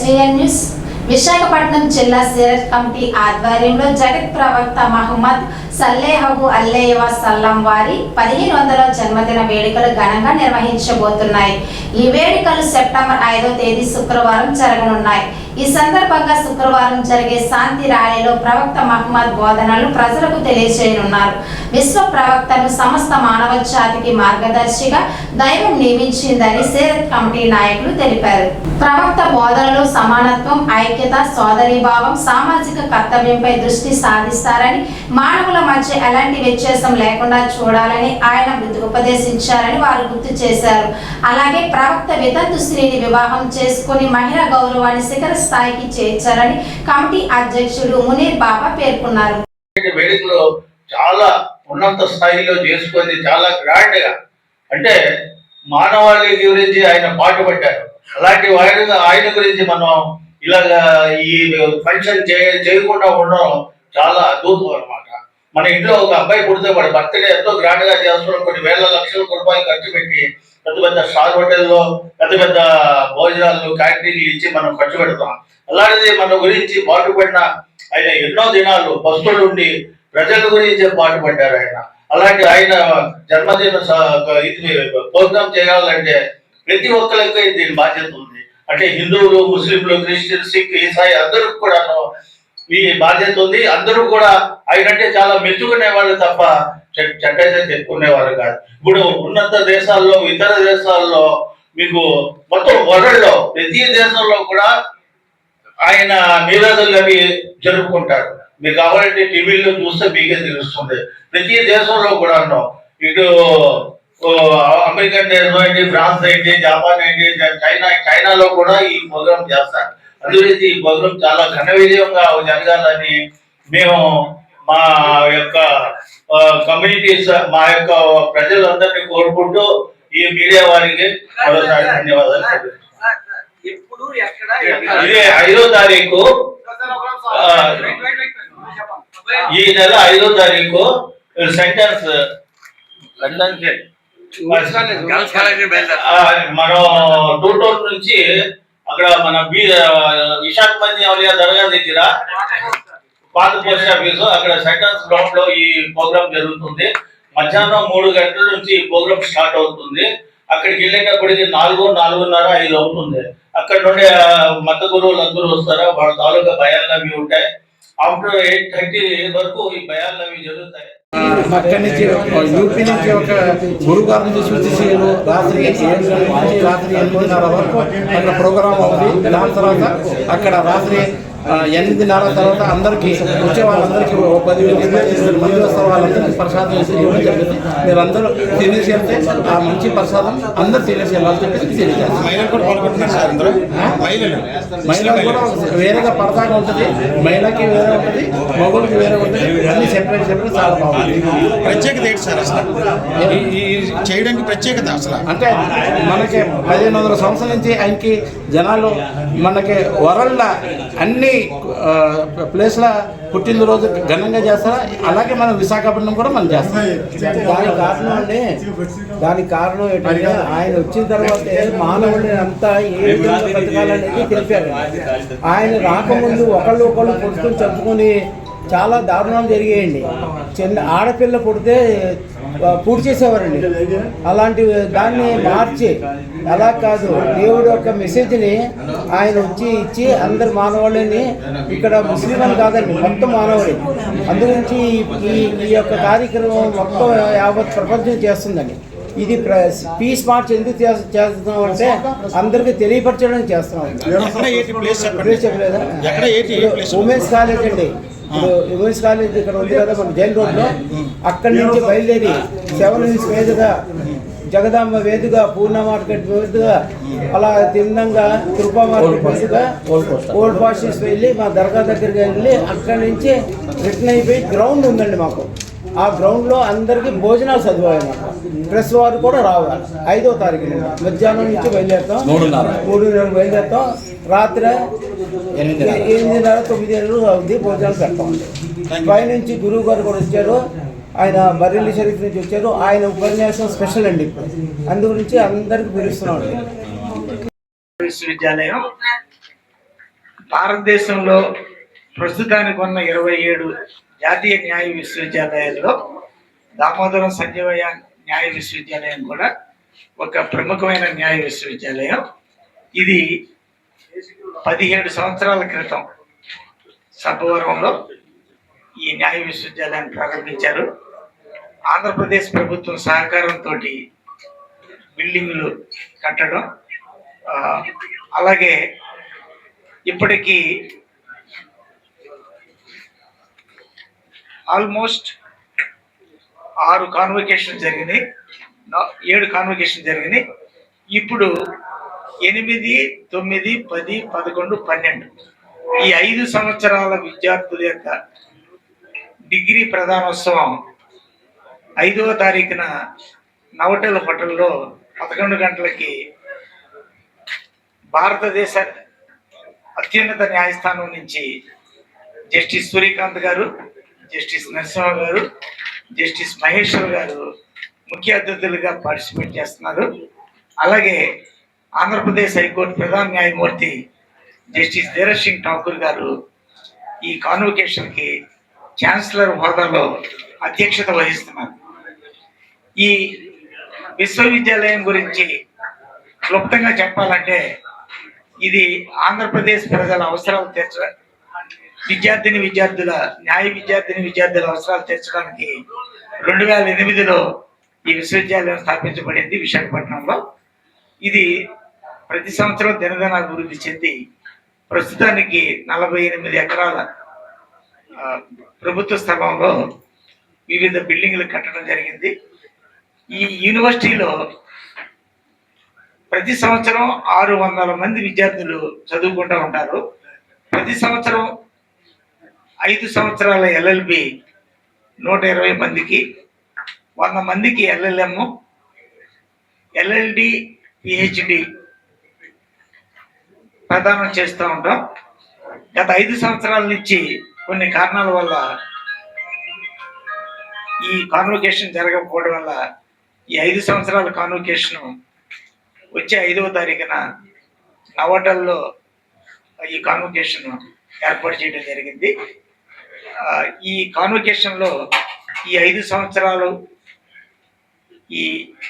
SVN news. Visakhapatnam జిల్లా Seerat committee ఆధ్వర్యంలో జగత్ ప్రవక్త మహమ్మద్ సల్లేహబు అల్లేయవ సల్లం వారి పదిహేను వందల జన్మదిన వేడుకలు ఘనంగా నిర్వహించబోతున్నాయి. ఈ వేడుకలు సెప్టెంబర్ ఐదో తేదీ శుక్రవారం జరగనున్నాయి. ఈ సందర్భంగా శుక్రవారం జరిగే శాంతి ర్యాలీలో ప్రవక్త మహమ్మద్ బోధనలు ప్రజలకు తెలియజేయనున్నారు. విశ్వ ప్రవక్తను సమస్త మానవ జాతికి మార్గదర్శిగా దైవం నియమించిందని సేరత్ కమిటీ నాయకులు తెలిపారు. ప్రవక్త బోధనలు సమానత్వం ఐక్యత సోదరీభావం సామాజిక కర్తవ్యంపై దృష్టి సాధిస్తారని మానవుల మధ్య ఎలాంటి వ్యత్యాసం లేకుండా చూడాలని ఆయన ఉపదేశించారని వారు గుర్తు చేశారు. అలాగే ప్రవక్త వితంతు స్త్రీని వివాహం చేసుకుని మహిళా గౌరవాన్ని శిఖర స్థాయికి చేర్చారని కమిటీ అధ్యక్షుడు మునీర్ బాబా పేర్కొన్నారు. వేడుకలు చాలా ఉన్నత స్థాయిలో చేసుకుంది చాలా గ్రాండ్గా అంటే మానవాళి గురించి ఆయన పాటుపడ్డారు అలాంటి ఆయన ఆయన గురించి మనం ఇలాగా ఈ ఫంక్షన్ చేయకుండా ఉండడం చాలా అద్భుతం అనమాట మన ఇంట్లో ఒక అబ్బాయి పుడితే వాడి బర్త్డే ఎంతో గ్రాండ్గా చేస్తున్నాం కొన్ని వేల లక్షల రూపాయలు ఖర్చు పెట్టి పెద్ద పెద్ద స్టార్ హోటల్లో పెద్ద పెద్ద భోజనాలు క్యాంటీన్లు ఇచ్చి మనం ఖర్చు పెడతాం. అలాంటిది మన గురించి పాటుపడిన ఆయన ఎన్నో దినాలు పస్తులుండి ప్రజల గురించి పాటుపడ్డారు ఆయన. అలాంటి ఆయన జన్మదిన స- ఇది ప్రోగ్రామ్ చేయాలంటే ప్రతి ఒక్కరికి దీని బాధ్యత ఉంది. అంటే హిందువులు ముస్లింలు క్రిస్టియన్ సిక్ ఈసాయి అందరికి కూడాను ఈ బాధ్యత ఉంది. అందరూ కూడా ఆయన అంటే చాలా మెచ్చుకునే వాళ్ళు తప్ప చె- చెడ్డగా చెప్పుకునేవారు కాదు. ఇప్పుడు ఉన్నత దేశాల్లో ఇతర దేశాల్లో మీకు మొత్తం వరల్డ్లో ప్రతి దేశంలో కూడా ఆయన నివేదనలు అవి జరుపుకుంటారు. మీకు కావాలంటే టీవీలో చూస్తే మీకే తెలుస్తుంది. ప్రతి దేశంలో కూడా ఇటు అమెరికన్ దేశం ఏంటి ఫ్రాన్స్ ఏంటి జపాన్ ఏంటి చైనా చైనాలో కూడా ఈ ప్రోగ్రామ్ చేస్తారు. అందుకని ఈ ప్రోగ్రామ్ చాలా ఘన విజయంగా జరగాలని మేము మా యొక్క కమ్యూనిటీస్ మా యొక్క ప్రజలందరినీ కోరుకుంటూ ఈ మీడియా వారికి మరోసారి ధన్యవాదాలు తెలుపుతున్నాను. ఎప్పుడు ఎక్కడ ఇదే ఐదో తారీఖు. ఈ నెల ఐదో తారీఖు సెంటెన్స్. గర్ల్స్ కాలేజీ బయలుదేరు మనం టూటౌన్ నుంచి అక్కడ మన బి విశాఖపట్నం అవలియా దర్గా దగ్గర పాత పోస్ట్ ఆఫీస్ అక్కడ సెంటర్స్ గ్రౌండ్లో ఈ ప్రోగ్రామ్ జరుగుతుంది. మధ్యాహ్నం మూడు గంటల నుంచి ఈ ప్రోగ్రామ్ స్టార్ట్ అవుతుంది. అక్కడికి వెళ్ళేటప్పటికి నాలుగు నాలుగున్నర ఐదు అవుతుంది. అక్కడ నుండి మత గురువులు అందరూ వస్తారా? వాళ్ళ తాలూకా భయాలు అవి ఉంటాయి. ఆఫ్టర్ ఎయిట్ థర్టీ వరకు ఈ భయాలు అవి జరుగుతాయి. అక్కడి నుంచి యూపీ నుంచి ఒక గురువు నుంచి నుంచి సూచించారు రాత్రి రాత్రి ఎనిమిదిన్నర వరకు అక్కడ ప్రోగ్రామ్ అవుతుంది దాని తర్వాత అక్కడ రాత్రి ఎనిమిదిన్నర తర్వాత అందరికీ వచ్చే వాళ్ళందరికీ పదివేలు మంది వస్తారు వాళ్ళందరికీ ప్రసాదం వేసి ఇవ్వడం జరిగింది. మీరు అందరూ తినేసి వెళ్తే ఆ మంచి ప్రసాదం అందరు తినేసి వెళ్ళాలని చెప్పేసి తెలియజేస్తారు మహిళలు కూడా వేరేగా పడతాగా ఉంటుంది. మహిళకి వేరే ఉంటుంది. మగుడికి వేరే ఉంటుంది. అన్ని సెపరేట్ సెపరేట్ చాలా బాగుంది ప్రత్యేకత ఏంటి సార్ అసలు? చేయడానికి ప్రత్యేకత అసలు? అంటే మనకి పదిహేను వందల సంవత్సరాల నుంచి ఆయనకి జనాలు మనకి వరల్డ్ అన్ని ప్లేస్లో ప్లేస్ల పుట్టినరోజు ఘనంగా చేస్తారా? అలాగే మనం విశాఖపట్నం కూడా మనం చేస్తాం. దానికి కారణం అండి దానికి కారణం ఏంటంటే ఆయన వచ్చిన తర్వాత మానవుడిని అంతా ఏ విధంగా బతకాలనేది తెలిపారు. ఆయన రాకముందు ఒకళ్ళు ఒకళ్ళు పొడుచుకొని చంపుకొని చాలా దారుణాలు జరిగాయండి. చిన్న ఆడపిల్ల పుడితే పూడి చేసేవారండి. అలాంటి దాన్ని మార్చి అలా కాదు. దేవుడు యొక్క మెసేజ్ని ఆయన వచ్చి ఇచ్చి అందరు మానవాళ్ళని ఇక్కడ ముస్లిం అని కాదండి మొత్తం మానవుడి అందుగురించి ఈ- ఈ ఈ యొక్క కార్యక్రమం మొత్తం యావత్ ప్రపంచం చేస్తుందండి. ఇది పీస్ మార్చ్ ఎందుకు చేస్- చేస్తున్నాం అంటే అందరికి తెలియపరచడానికి చేస్తున్నాం. ఉమెన్స్ కాలేజ్ అండి ఉమెన్స్ కాలేజ్ ఇక్కడ ఉంది కదా మన జైన్ రోడ్లో అక్కడి నుంచి బయలుదేరి సెవెన్ హిల్స్ మీదుగా జగదాంబ వేదుగా పూర్ణ మార్కెట్ మీదుగా అలా తిన్నంగా కృపా మార్కెట్ మీదుగా ఓల్డ్ పాస్టర్స్ వెళ్ళి మా దర్గా దగ్గరికి వెళ్ళి అక్కడి నుంచి రిటర్న్ అయిపోయి గ్రౌండ్ ఉందండి మాకు. ఆ గ్రౌండ్లో అందరికి భోజనాలు చదివాయి ప్రెస్ వారు కూడా రావాలి. ఐదో తారీఖు మధ్యాహ్నం నుంచి బయలుదేరుతాం. మూడున్నర. బయలుదేరుతాం. రాత్రి ఎనిమిదిన్నర తొమ్మిది అవుద్ది భోజనాలు పెడతాం. పైనుంచి గురువు గారు కూడా వచ్చారు. ఆయన బరెల్లి షరీఫ్ నుంచి వచ్చారు. ఆయన ఉపన్యాసం స్పెషల్ అండి అందు గురించి అందరికి పిలుస్తున్నాం విశ్వవిద్యాలయం భారతదేశంలో ప్రస్తుతానికి ఉన్న ఇరవై ఏడు జాతీయ న్యాయ విశ్వవిద్యాలయాల్లో దామోదరం సంజీవయ్య న్యాయ విశ్వవిద్యాలయం కూడా ఒక ప్రముఖమైన న్యాయ విశ్వవిద్యాలయం. ఇది పదిహేడు సంవత్సరాల క్రితం సభవరంలో ఈ న్యాయ విశ్వవిద్యాలయాన్ని ప్రారంభించారు. ఆంధ్రప్రదేశ్ ప్రభుత్వం సహకారంతో బిల్డింగ్లు కట్టడం అలాగే ఇప్పటికీ ఆల్మోస్ట్ ఆరు కాన్వకేషన్ జరిగినాయి. ఏడు కాన్వకేషన్ జరిగినాయి. ఇప్పుడు ఎనిమిది తొమ్మిది పది పదకొండు పన్నెండు. ఈ ఐదు సంవత్సరాల విద్యార్థుల యొక్క డిగ్రీ ప్రధానోత్సవం ఐదవ తారీఖున నవటెల్ హోటల్లో పదకొండు గంటలకి భారతదేశ అత్యున్నత న్యాయస్థానం నుంచి జస్టిస్ సూర్యకాంత్ గారు జస్టిస్ నరసింహ గారు జస్టిస్ మహేశ్వర్ గారు ముఖ్య అతిథులుగా పార్టిసిపేట్ చేస్తున్నారు. అలాగే ఆంధ్రప్రదేశ్ హైకోర్టు ప్రధాన న్యాయమూర్తి జస్టిస్ ధీరజ్ సింగ్ ఠాకూర్ గారు ఈ కాన్వకేషన్కి ఛాన్సలర్ హోదాలో అధ్యక్షత వహిస్తున్నారు. ఈ విశ్వవిద్యాలయం గురించి క్లుప్తంగా చెప్పాలంటే ఇది ఆంధ్రప్రదేశ్ ప్రజల అవసరాలు తీర్చ విద్యార్థిని విద్యార్థుల న్యాయ విద్యార్థిని విద్యార్థుల అవసరాలు తీర్చడానికి రెండు వేల ఎనిమిదిలో ఈ విశ్వవిద్యాలయం స్థాపించబడింది విశాఖపట్నంలో. ఇది ప్రతి సంవత్సరం దినదిన అభివృద్ధి చెంది ప్రస్తుతానికి నలభై ఎనిమిది ఎకరాల ప్రభుత్వ స్థలంలో వివిధ బిల్డింగ్లు కట్టడం జరిగింది. ఈ యూనివర్సిటీలో ప్రతి సంవత్సరం ఆరు వందల మంది విద్యార్థులు చదువుకుంటూ ఉంటారు. ప్రతి సంవత్సరం ఐదు సంవత్సరాల ఎల్ఎల్బి నూట ఇరవై మందికి వంద మందికి ఎల్ఎల్ఎం ఎల్ఎల్డి పిహెచ్డి ప్రదానం చేస్తూ ఉంటాం. గత ఐదు సంవత్సరాల నుంచి కొన్ని కారణాల వల్ల ఈ కాన్వకేషన్ జరగకపోవడం వల్ల ఈ ఐదు సంవత్సరాల కాన్వకేషన్ వచ్చే ఐదవ తారీఖున నవటల్లో ఈ కాన్వకేషన్ ఏర్పాటు చేయడం జరిగింది. ఈ కాన్వకేషన్లో ఈ ఐదు సంవత్సరాలు ఈ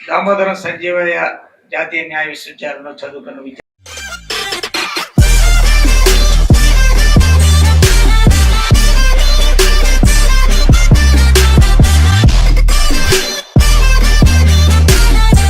దామోదరం సంజీవయ్య జాతీయ న్యాయ విశ్వవిద్యాలయంలో చదువుకున్న విద్యార్థులు